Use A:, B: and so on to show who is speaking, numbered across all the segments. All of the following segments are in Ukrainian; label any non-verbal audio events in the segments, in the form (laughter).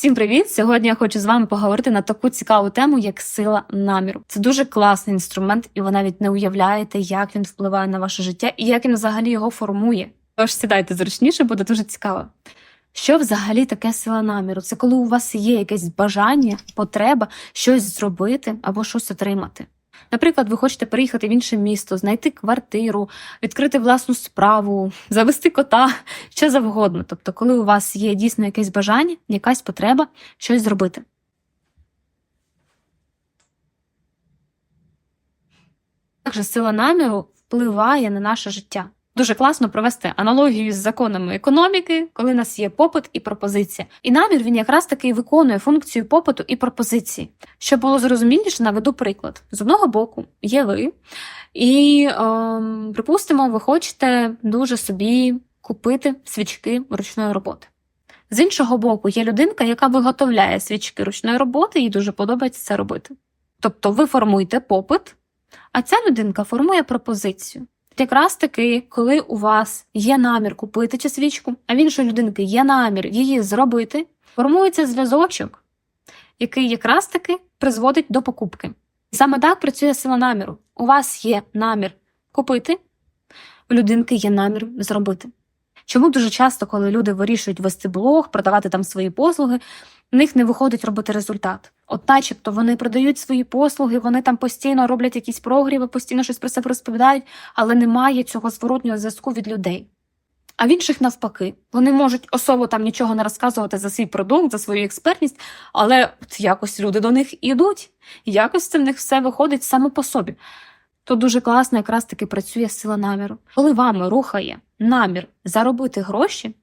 A: Всім привіт! Сьогодні я хочу з вами поговорити на таку цікаву тему, як сила наміру. Це дуже класний інструмент, і ви навіть не уявляєте, як він впливає на ваше життя і як він взагалі його формує. Тож сідайте зручніше, буде дуже цікаво. Що взагалі таке сила наміру? Це коли у вас є якесь бажання, потреба щось зробити або щось отримати. Наприклад, ви хочете переїхати в інше місто, знайти квартиру, відкрити власну справу, завести кота, що завгодно. Тобто, коли у вас є дійсно якесь бажання, якась потреба щось зробити. Також сила наміру впливає на наше життя. Дуже класно провести аналогію з законами економіки, коли у нас є попит і пропозиція. І намір він якраз таки виконує функцію попиту і пропозиції. Щоб було зрозуміліше, наведу приклад. З одного боку є ви, і, ем, припустимо, ви хочете дуже собі купити свічки ручної роботи. З іншого боку, є людинка, яка виготовляє свічки ручної роботи, їй дуже подобається це робити. Тобто ви формуєте попит, а ця людинка формує пропозицію. Якраз таки, коли у вас є намір купити цю свічку, а в іншої людинки є намір її зробити, формується зв'язочок, який якраз таки призводить до покупки. Саме так працює сила наміру. У вас є намір купити, у людинки є намір зробити. Чому дуже часто, коли люди вирішують вести блог, продавати там свої послуги, в них не виходить робити результат. От начебто вони продають свої послуги, вони там постійно роблять якісь прогріви, постійно щось про себе розповідають, але немає цього зворотнього зв'язку від людей. А в інших навпаки, вони можуть особо там нічого не розказувати за свій продукт, за свою експертність, але от якось люди до них ідуть, якось це в них все виходить саме по собі. То дуже класно якраз таки працює сила наміру. Коли вами рухає намір заробити гроші,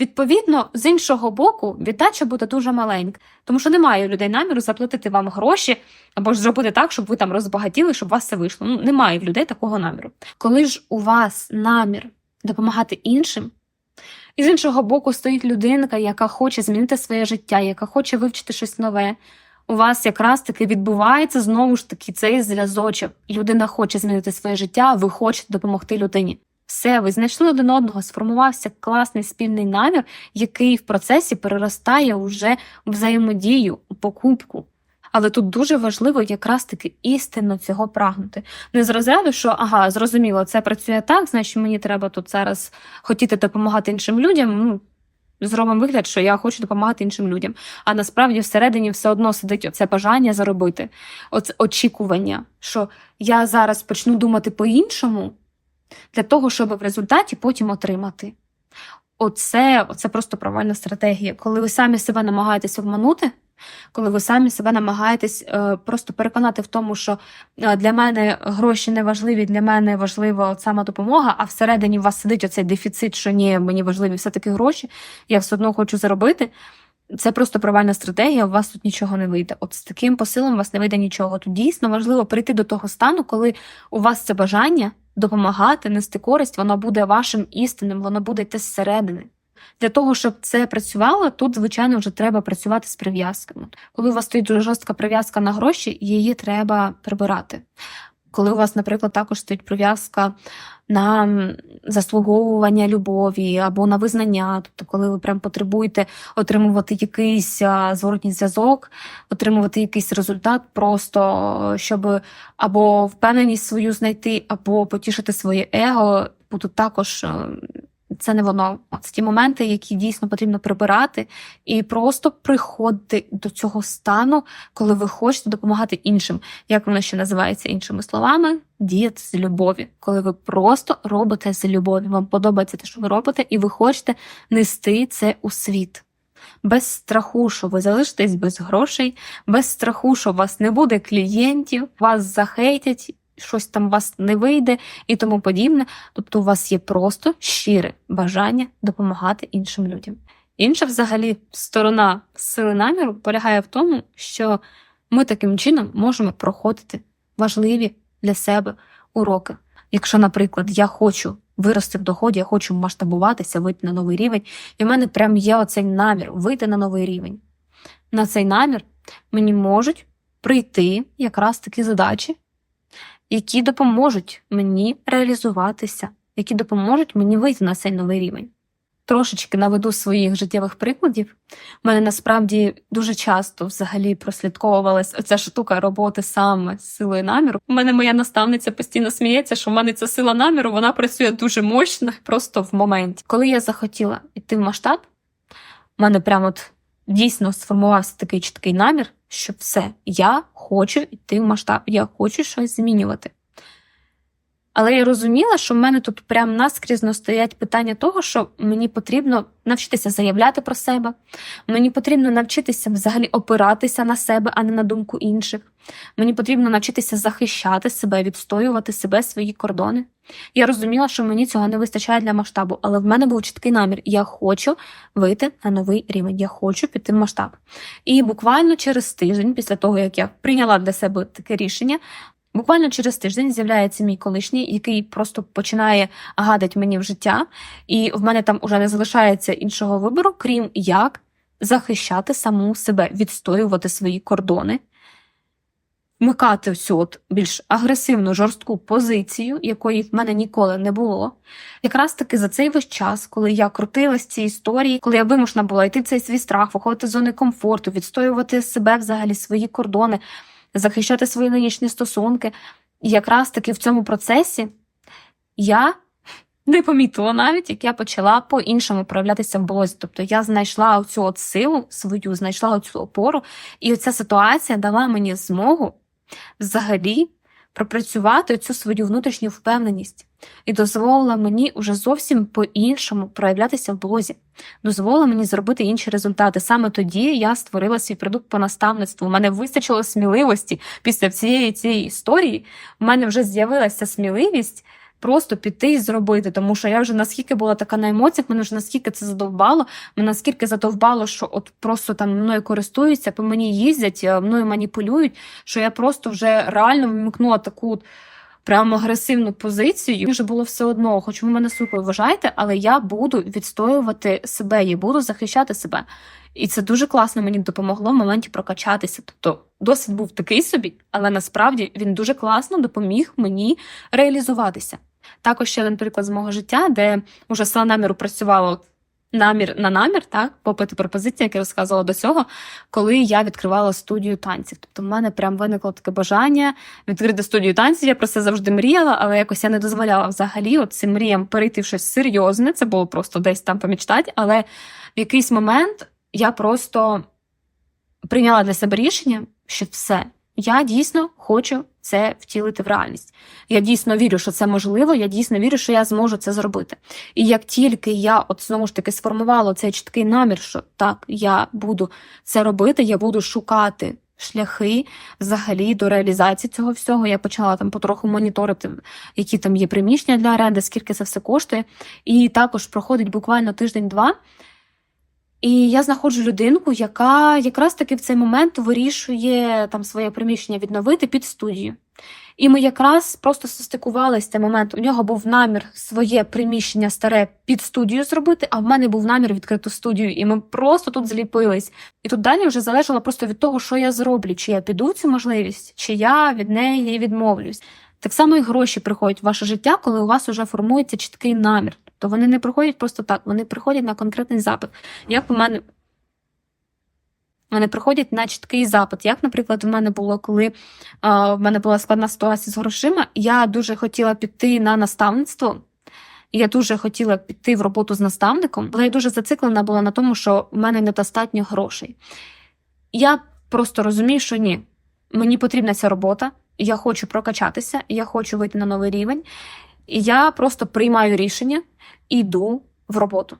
A: відповідно, з іншого боку, віддача буде дуже маленька, тому що немає людей наміру заплатити вам гроші або ж зробити так, щоб ви там розбагатіли, щоб у вас це вийшло. Ну, немає в людей такого наміру. Коли ж у вас намір допомагати іншим, і з іншого боку стоїть людинка, яка хоче змінити своє життя, яка хоче вивчити щось нове. У вас якраз таки відбувається знову ж таки цей зв'язочок. Людина хоче змінити своє життя, ви хочете допомогти людині. Все, ви знайшли один одного, сформувався класний спільний намір, який в процесі переростає уже взаємодію, покупку. Але тут дуже важливо якраз таки істинно цього прагнути. Не з розряду, що ага, зрозуміло, це працює так, значить мені треба тут зараз хотіти допомагати іншим людям. Ну, зробимо вигляд, що я хочу допомагати іншим людям. А насправді всередині все одно сидить оце бажання заробити, оце очікування, що я зараз почну думати по-іншому для того, щоб в результаті потім отримати. Оце, оце просто провальна стратегія. Коли ви самі себе намагаєтесь обманути, коли ви самі себе намагаєтесь е, просто переконати в тому, що е, для мене гроші не важливі, для мене важлива сама допомога, а всередині у вас сидить оцей дефіцит, що ні, мені важливі все-таки гроші, я все одно хочу заробити. Це просто провальна стратегія, у вас тут нічого не вийде. От з таким посилом у вас не вийде нічого. Тут дійсно важливо прийти до того стану, коли у вас це бажання допомагати, нести користь, воно буде вашим істинним, воно буде йти зсередини. Для того, щоб це працювало, тут, звичайно, вже треба працювати з прив'язками. Коли у вас стоїть дуже жорстка прив'язка на гроші, її треба прибирати. Коли у вас, наприклад, також стоїть прив'язка на заслуговування любові або на визнання, тобто, коли ви прям потребуєте отримувати якийсь зворотній зв'язок, отримувати якийсь результат, просто щоб або впевненість свою знайти, або потішити своє его, будуть також. Це не воно. Це ті моменти, які дійсно потрібно прибирати, і просто приходити до цього стану, коли ви хочете допомагати іншим. Як воно ще називається іншими словами? Діяти з любові, коли ви просто робите з любові. Вам подобається те, що ви робите, і ви хочете нести це у світ. Без страху, що ви залишитесь без грошей, без страху, що у вас не буде клієнтів, вас захейтять щось там у вас не вийде і тому подібне. Тобто у вас є просто щире бажання допомагати іншим людям. Інша, взагалі, сторона сили наміру полягає в тому, що ми таким чином можемо проходити важливі для себе уроки. Якщо, наприклад, я хочу вирости в доході, я хочу масштабуватися, вийти на новий рівень, і в мене прям є оцей намір вийти на новий рівень. На цей намір мені можуть прийти якраз такі задачі, які допоможуть мені реалізуватися, які допоможуть мені вийти на цей новий рівень. трошечки наведу своїх життєвих прикладів. У мене насправді дуже часто взагалі прослідковувалась оця штука роботи саме з силою наміру. У мене моя наставниця постійно сміється, що в мене ця сила наміру, вона працює дуже мощно, просто в моменті. Коли я захотіла йти в масштаб, у мене прямо от дійсно сформувався такий чіткий намір, що все, я хочу йти в масштаб, я хочу щось змінювати. Але я розуміла, що в мене тут прям наскрізно стоять питання того, що мені потрібно навчитися заявляти про себе, мені потрібно навчитися взагалі опиратися на себе, а не на думку інших. Мені потрібно навчитися захищати себе, відстоювати себе, свої кордони. Я розуміла, що мені цього не вистачає для масштабу, але в мене був чіткий намір. Я хочу вийти на новий рівень, я хочу піти в масштаб. І буквально через тиждень, після того як я прийняла для себе таке рішення, Буквально через тиждень з'являється мій колишній, який просто починає гадати мені в життя, і в мене там уже не залишається іншого вибору, крім як захищати саму себе, відстоювати свої кордони, вмикати всю от більш агресивну жорстку позицію, якої в мене ніколи не було. Якраз таки за цей весь час, коли я крутилась в цій історії, коли я вимушена була йти цей свій страх, виходити з зони комфорту, відстоювати себе взагалі, свої кордони захищати свої нинішні стосунки. І якраз таки в цьому процесі я не помітила навіть, як я почала по-іншому проявлятися в блозі. Тобто я знайшла оцю от силу свою, знайшла оцю опору, і оця ситуація дала мені змогу взагалі пропрацювати цю свою внутрішню впевненість і дозволила мені уже зовсім по-іншому проявлятися в блозі, дозволила мені зробити інші результати. Саме тоді я створила свій продукт по наставництву. У мене вистачило сміливості після всієї цієї історії. У мене вже з'явилася сміливість. Просто піти і зробити, тому що я вже наскільки була така на емоціях, мене вже наскільки це задовбало, мене наскільки задовбало, що от просто там мною користуються, по мені їздять, е, мною маніпулюють, що я просто вже реально вмикнула таку прямо агресивну позицію. Мені вже було все одно, хоч ви мене супер вважаєте, але я буду відстоювати себе і буду захищати себе. І це дуже класно мені допомогло в моменті прокачатися. Тобто досвід був такий собі, але насправді він дуже класно допоміг мені реалізуватися. Також ще один приклад з мого життя, де вже сила наміру працювало намір на намір, так, попит і як я розказувала до цього, коли я відкривала студію танців. Тобто в мене прям виникло таке бажання відкрити студію танців. Я про це завжди мріяла, але якось я не дозволяла взагалі от цим мріям перейти в щось серйозне. Це було просто десь там помічтати, але в якийсь момент я просто прийняла для себе рішення, що все, я дійсно хочу це втілити в реальність. Я дійсно вірю, що це можливо. Я дійсно вірю, що я зможу це зробити. І як тільки я от знову ж таки сформувала цей чіткий намір, що так, я буду це робити, я буду шукати. Шляхи взагалі до реалізації цього всього. Я почала там потроху моніторити, які там є приміщення для оренди, скільки це все коштує. І також проходить буквально тиждень-два. І я знаходжу людинку, яка якраз таки в цей момент вирішує там своє приміщення відновити під студію. І ми якраз просто состикувалися цей момент. У нього був намір своє приміщення старе під студію зробити, а в мене був намір відкриту студію, і ми просто тут зліпились. І тут далі вже залежало просто від того, що я зроблю, чи я піду цю можливість, чи я від неї відмовлюсь. Так само і гроші приходять в ваше життя, коли у вас вже формується чіткий намір. То вони не приходять просто так, вони приходять на конкретний запит. Як у мене вони приходять на чіткий запит. Як, наприклад, у мене було, коли а, в мене була складна ситуація з грошима, я дуже хотіла піти на наставництво. Я дуже хотіла піти в роботу з наставником, але я дуже зациклена була на тому, що в мене недостатньо грошей. Я просто розумію, що ні, мені потрібна ця робота, я хочу прокачатися, я хочу вийти на новий рівень. І я просто приймаю рішення і йду в роботу.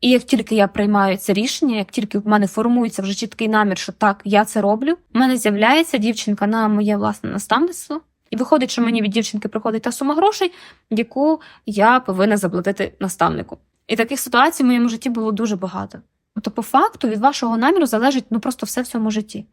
A: І як тільки я приймаю це рішення, як тільки в мене формується вже чіткий намір, що так, я це роблю, в мене з'являється дівчинка на моє власне наставництво, і виходить, що мені від дівчинки приходить та сума грошей, яку я повинна заплатити наставнику. І таких ситуацій в моєму житті було дуже багато. Тобто, по факту, від вашого наміру залежить ну просто все в цьому житті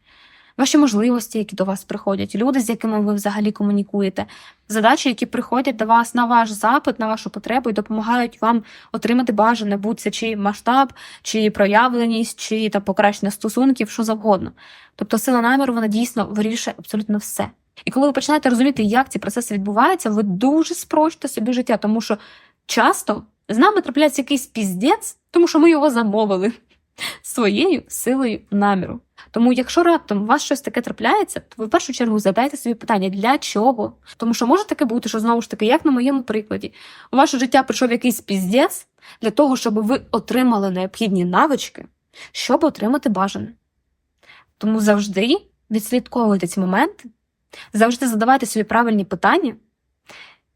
A: ваші можливості, які до вас приходять, люди, з якими ви взагалі комунікуєте, задачі, які приходять до вас на ваш запит, на вашу потребу і допомагають вам отримати бажане, будь це чи масштаб, чи проявленість, чи та покращення стосунків, що завгодно. Тобто сила наміру вона дійсно вирішує абсолютно все. І коли ви починаєте розуміти, як ці процеси відбуваються, ви дуже спрощите собі життя, тому що часто з нами трапляється якийсь піздець, тому що ми його замовили (laughs) своєю силою наміру. Тому, якщо раптом у вас щось таке трапляється, то ви в першу чергу задайте собі питання, для чого? Тому що може таке бути, що знову ж таки, як на моєму прикладі, у ваше життя прийшов якийсь піздець для того, щоб ви отримали необхідні навички, щоб отримати бажане. Тому завжди відслідковуйте ці моменти, завжди задавайте собі правильні питання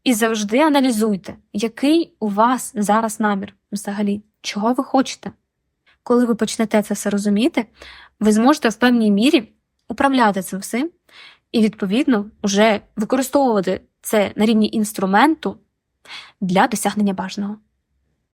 A: і завжди аналізуйте, який у вас зараз намір взагалі, чого ви хочете. Коли ви почнете це все розуміти, ви зможете в певній мірі управляти цим всім і, відповідно, вже використовувати це на рівні інструменту для досягнення бажаного.